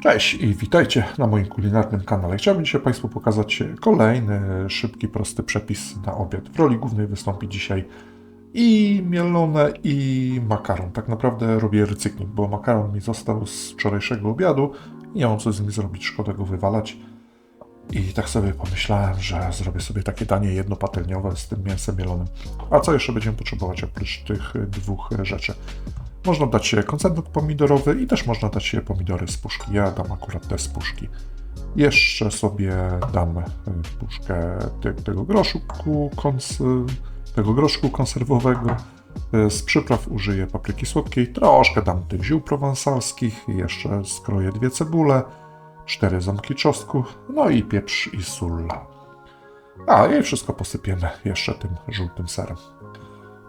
Cześć i witajcie na moim kulinarnym kanale. Chciałbym dzisiaj Państwu pokazać kolejny szybki, prosty przepis na obiad. W roli głównej wystąpi dzisiaj i mielone, i makaron. Tak naprawdę robię recykling, bo makaron mi został z wczorajszego obiadu i nie mam co z nim zrobić, szkoda go wywalać. I tak sobie pomyślałem, że zrobię sobie takie danie jednopatelniowe z tym mięsem mielonym. A co jeszcze będziemy potrzebować oprócz tych dwóch rzeczy? Można dać koncentrat pomidorowy i też można dać pomidory z puszki. Ja dam akurat te z puszki. Jeszcze sobie dam e, puszkę te- tego groszku, kons, tego groszku konserwowego. E, Z przypraw użyję papryki słodkiej, troszkę dam tych ziół prowansalskich, jeszcze skroję dwie cebule, cztery ząbki czosnku, no i pieprz i sól. A i wszystko posypiemy jeszcze tym żółtym serem.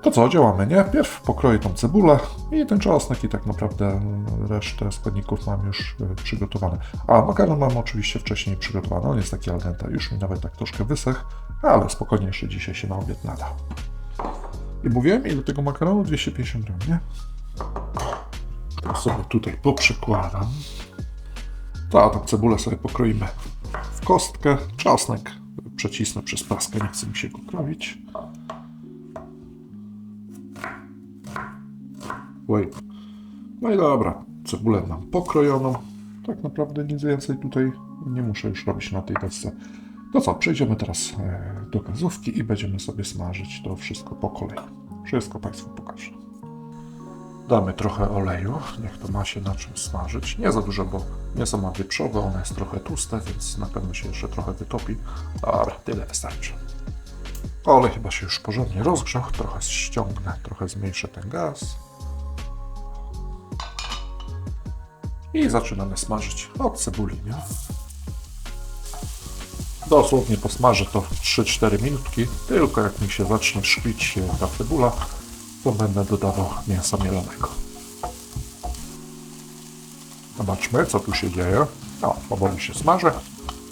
To co, działamy, nie? Pierw pokroję tą cebulę i ten czosnek i tak naprawdę mm, resztę składników mam już e, przygotowane. A makaron mam oczywiście wcześniej przygotowany, on jest taki al dente, już mi nawet tak troszkę wysech, ale spokojnie jeszcze dzisiaj się na obiad nada. I mówiłem, ile tego makaronu? 250 gram, nie? To sobie tutaj poprzekładam. To, a tą cebulę sobie pokroimy w kostkę. Czosnek przecisnę przez paskę, nie chce mi się go. No i dobra, cebulę mam pokrojoną. Tak naprawdę nic więcej tutaj nie muszę już robić na tej desce. To co, przejdziemy teraz e, do gazówki i będziemy sobie smażyć to wszystko po kolei. Wszystko Państwu pokażę. Damy trochę oleju, niech to ma się na czym smażyć. Nie za dużo, bo mięso ma wieprzowe, ono jest trochę tłuste, więc na pewno się jeszcze trochę wytopi. Dobra, tyle wystarczy. Olej chyba się już porządnie rozgrzał, trochę ściągnę, trochę zmniejszę ten gaz. I zaczynamy smażyć od cebuli, nie? Dosłownie posmażę to w 3-4 minutki, tylko jak mi się zacznie szklić ta cebula, to będę dodawał mięsa mielonego. Zobaczmy, co tu się dzieje. O, powoli się smażę.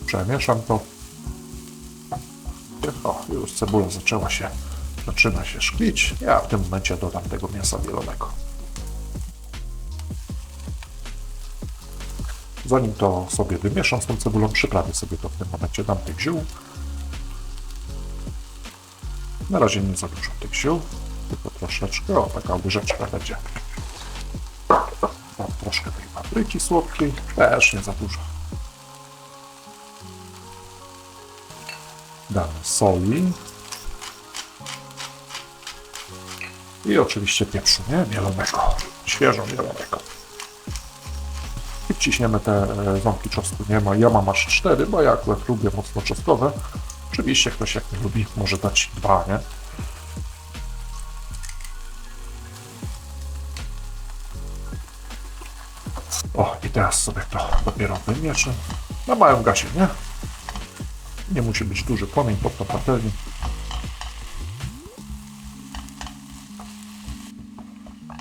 Przemieszam to. O, już cebula zaczęła się, zaczyna się szklić. Ja w tym momencie dodam tego mięsa mielonego. Zanim to sobie wymieszam z tą cebulą, przyprawię sobie to w tym momencie. Dam tych ziół. Na razie nie za dużo tych ziół, tylko troszeczkę. O, taka łyżeczka będzie. Dam troszkę tej papryki słodkiej, też nie za dużo. Damy soli. I oczywiście pieprzu, nie? Mielonego. Świeżo mielonego. I wciśniemy te e, ząbki czosnku. Nie ma, ja mam aż cztery, bo ja akurat lubię mocno czosnkowe. Oczywiście ktoś jak nie lubi, może dać dwa, nie? O, i teraz sobie to dopiero wymieszam. Na małym gasie, nie? Nie musi być duży płomień pod tą patelnią.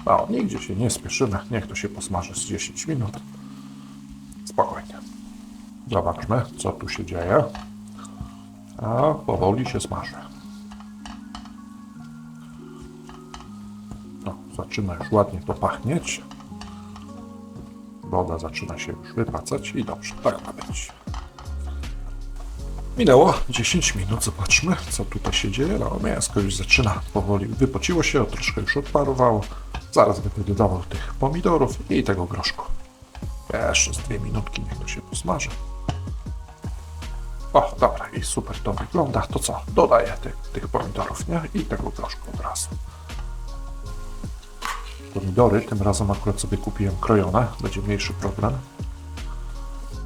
No, nigdzie się nie spieszymy. Niech to się posmaży z 10 minut. Spokojnie. Zobaczmy, co tu się dzieje. A powoli się smaży. No, zaczyna już ładnie to pachnieć. Woda zaczyna się już wypacać i dobrze, tak ma być. Minęło 10 minut, zobaczmy co tutaj się dzieje. No, mięsko już zaczyna powoli, wypociło się, troszkę już odparowało. Zaraz będę dodawał tych pomidorów i tego groszku. Jeszcze z dwie minutki, niech to się posmaży. O, dobra, i super to wygląda. To co? Dodaję tych, tych pomidorów, nie? I tego groszku od razu. Pomidory tym razem akurat sobie kupiłem krojone, będzie mniejszy problem.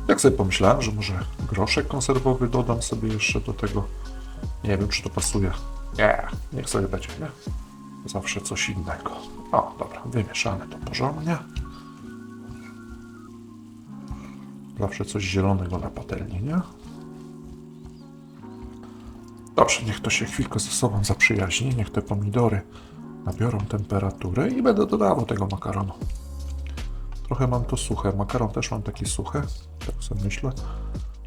Jak sobie pomyślałem, że może groszek konserwowy dodam sobie jeszcze do tego. Nie wiem, czy to pasuje. Nie, niech sobie będzie, nie? Zawsze coś innego. O, dobra, wymieszane to porządnie. Zawsze coś zielonego na patelni, nie? Dobrze, niech to się chwilkę ze sobą zaprzyjaźni, niech te pomidory nabiorą temperaturę i będę dodawał tego makaronu. Trochę mam to suche, makaron też mam taki suchy, tak sobie myślę.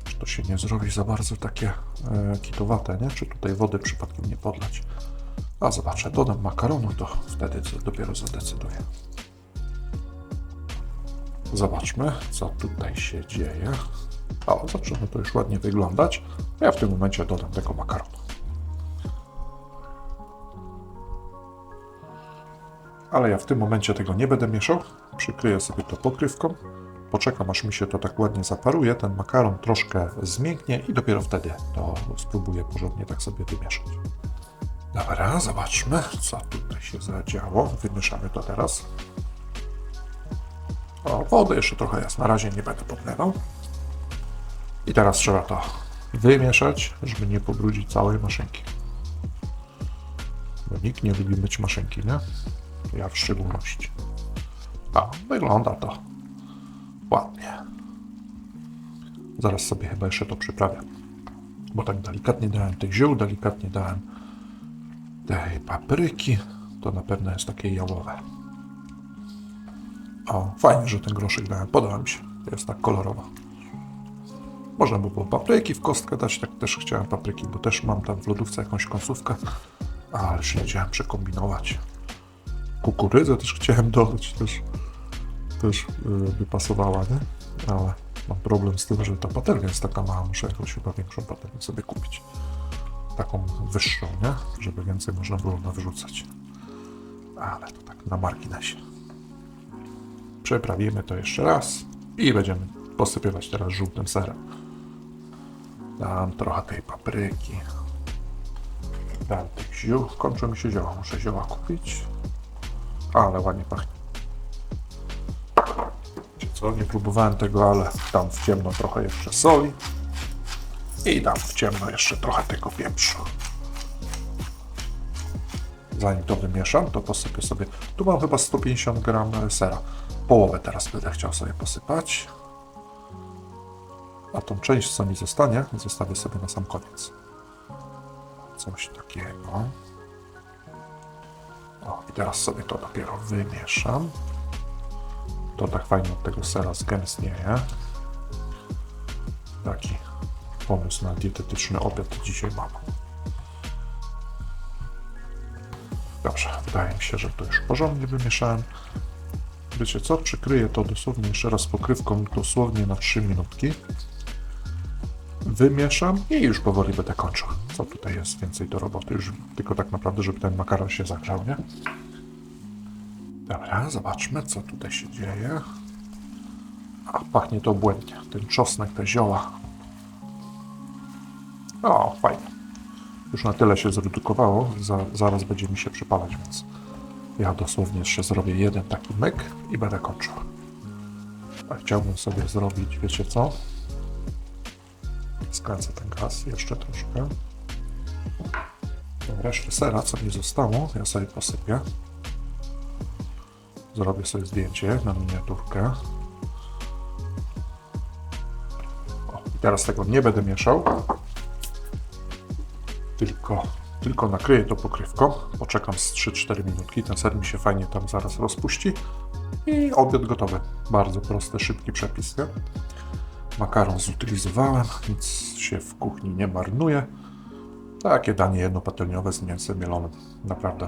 Czy to się nie zrobi za bardzo takie e, kitowate, nie? Czy tutaj wody przypadkiem nie podlać? A zobaczę, dodam makaronu, to wtedy dopiero zadecyduję. Zobaczmy, co tutaj się dzieje. O, zaczyna to już ładnie wyglądać. Ja w tym momencie dodam tego makaronu. Ale ja w tym momencie tego nie będę mieszał. Przykryję sobie to pokrywką. Poczekam, aż mi się to tak ładnie zaparuje. Ten makaron troszkę zmięknie i dopiero wtedy to spróbuję porządnie tak sobie wymieszać. Dobra, zobaczmy, co tutaj się zadziało. Wymieszamy to teraz. Wody jeszcze trochę jest. Na razie nie będę podlewał. I teraz trzeba to wymieszać, żeby nie pobrudzić całej maszynki. Bo nikt nie lubi myć maszynki, nie? Ja w szczególności. A, wygląda to ładnie. Zaraz sobie chyba jeszcze to przyprawię. Bo tak delikatnie dałem tych ziół, delikatnie dałem tej papryki. To na pewno jest takie jałowe. O, fajnie, że ten groszek dałem. Podoba mi się. Jest tak kolorowo. Można by było papryki w kostkę dać, tak też chciałem papryki, bo też mam tam w lodówce jakąś końcówkę, ale nie chciałem przekombinować. Kukurydzę też chciałem dodać, też, też by pasowała, nie? Ale mam problem z tym, że ta patelnia jest taka mała, muszę jakąś chyba większą patelnię sobie kupić. Taką wyższą, nie? Żeby więcej można było nawrzucać. Ale to tak na marginesie. Przeprawimy to jeszcze raz i będziemy posypywać teraz żółtym serem. Dam trochę tej papryki. Dam tych ziół. Kończą mi się zioła. Muszę zioła kupić. Ale ładnie pachnie. Wiecie co? Nie próbowałem tego, ale dam w ciemno trochę jeszcze soli. I dam w ciemno jeszcze trochę tego pieprzu. Zanim to wymieszam, to posypię sobie. Tu mam chyba 150 gram sera. Połowę teraz będę chciał sobie posypać. A tą część, co mi zostanie, zostawię sobie na sam koniec. Coś takiego. O, i teraz sobie to dopiero wymieszam. To tak fajnie od tego sera zgęstnieje. Taki pomysł na dietetyczny obiad dzisiaj mam. Dobrze, wydaje mi się, że to już porządnie wymieszałem. Wiecie co? Przykryję to dosłownie jeszcze raz pokrywką, dosłownie na 3 minutki. Wymieszam i już powoli będę kończył. Co tutaj jest więcej do roboty? Już tylko tak naprawdę, żeby ten makaron się zagrzał, nie? Dobra, zobaczmy, co tutaj się dzieje. A, pachnie to błędnie. Ten czosnek, te zioła. O, fajnie. Już na tyle się zredukowało, za, zaraz będzie mi się przypalać, więc ja dosłownie jeszcze zrobię jeden taki myk i będę kończył. A chciałbym sobie zrobić, wiecie co? Skręcę ten gaz jeszcze troszkę. Resztę sera, co mi zostało, ja sobie posypię. Zrobię sobie zdjęcie na miniaturkę. O, i teraz tego nie będę mieszał. Tylko, tylko nakryję to pokrywką. Poczekam z 3-4 minutki. Ten ser mi się fajnie tam zaraz rozpuści. I obiad gotowy. Bardzo prosty, szybki przepis. Nie? Makaron zutylizowałem, nic się w kuchni nie marnuje. Takie danie jednopatelniowe z mięsem mielonym. Naprawdę.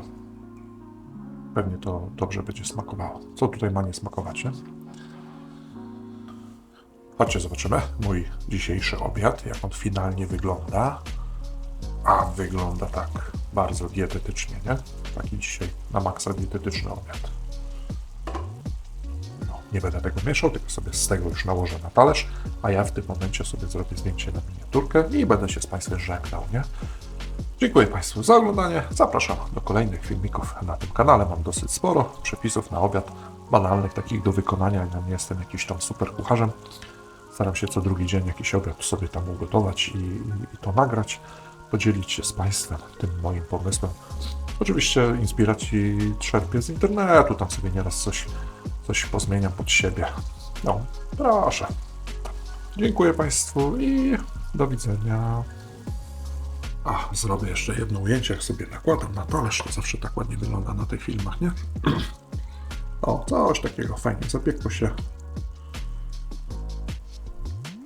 Pewnie to dobrze będzie smakowało. Co tutaj ma nie smakować, nie? Chodźcie, zobaczymy mój dzisiejszy obiad, jak on finalnie wygląda. A wygląda tak bardzo dietetycznie, nie? Taki dzisiaj na maksa dietetyczny obiad. No, nie będę tego mieszał, tylko sobie z tego już nałożę na talerz, a ja w tym momencie sobie zrobię zdjęcie na miniaturkę i będę się z Państwem żegnał, nie? Dziękuję Państwu za oglądanie. Zapraszam do kolejnych filmików na tym kanale. Mam dosyć sporo przepisów na obiad, banalnych, takich do wykonania. Ja nie jestem jakiś tam super kucharzem. Staram się co drugi dzień jakiś obiad sobie tam ugotować i, i to nagrać, podzielić się z Państwem tym moim pomysłem. Oczywiście inspiracji czerpię z internetu, tam sobie nieraz coś, coś pozmieniam pod siebie. No, proszę. Dziękuję Państwu i do widzenia. A, zrobię jeszcze jedno ujęcie, jak sobie nakładam na talerz, to zawsze tak ładnie wygląda na tych filmach, nie? O, coś takiego fajnie zapiekło się.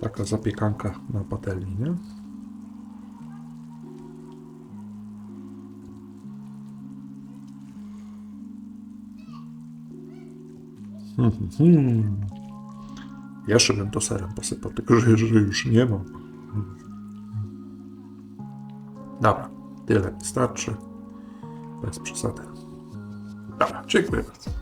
Taka zapiekanka na patelni, nie? Hmm. Jeszcze bym to serem posypał, tylko że, że już nie mam. Dobra, tyle wystarczy. Bez przesady. Dobra, dziękuję bardzo.